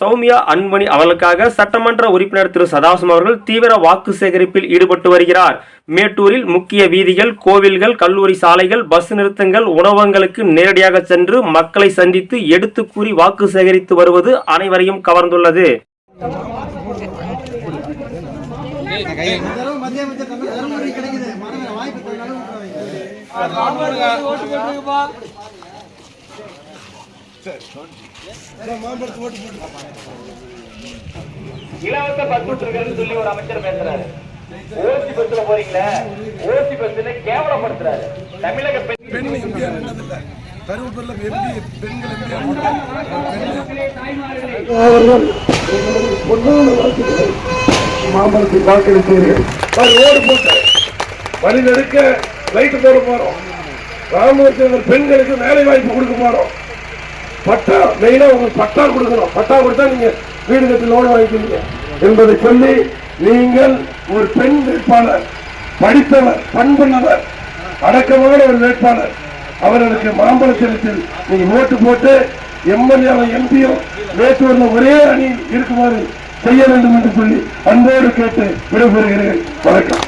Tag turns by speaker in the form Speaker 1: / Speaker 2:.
Speaker 1: சௌமியா அன்பணி அவர்களுக்காக சட்டமன்ற உறுப்பினர் திரு சதாசிவம் அவர்கள் தீவிர வாக்கு சேகரிப்பில் ஈடுபட்டு வருகிறார். மேட்டூரில் முக்கிய வீதிகள் கோவில்கள் கல்லூரி சாலைகள் பஸ் நிறுத்தங்கள் உணவகங்களுக்கு நேரடியாக சென்று மக்களை சந்தித்து எடுத்து கூறி வாக்கு சேகரித்து வருவது அனைவரையும் கவர்ந்துள்ளது.
Speaker 2: இலவச பஸ் விட்டுருக்கேன்னு சொல்லி ஒரு அமைச்சர் பேசுறாரு. ஓசி பஸ்ல போறீங்களே ஓசி பஸ்ல கேவலப்படுத்துறாரு. தமிழக பெண்
Speaker 3: தருமபுரியில் எம்பி பெண்கள்
Speaker 4: மாம்பழத்தில் வாக்களித்தீர்கள் ரோடு போட்டு வழி நெடுக்க லைட் போட போறோம். ராமச்சந்திரன் பெண்களுக்கு வேலை வாய்ப்பு கொடுக்க போறோம். பட்டா மெயினா உங்களுக்கு பட்டா கொடுக்கணும். பட்டா கொடுத்தா நீங்க வீடு கட்டி லோன் வாங்கிக்கிறீங்க. என்பதை சொல்லி நீங்கள் ஒரு பெண் வேட்பாளர் படித்தவர் பண்புள்ளவர் அடக்கமான ஒரு வேட்பாளர். அவர்களுக்கு மாம்பழ சின்னத்தில் நீங்க ஓட்டு போட்டு எம்எல்ஏ எம்பியும் மேட்டூர்ல ஒரே அணி இருக்குமாறு செய்ய வேண்டும் என்று சொல்லி அன்போடு கேட்டு விடைபெறுகிறேன். வணக்கம்.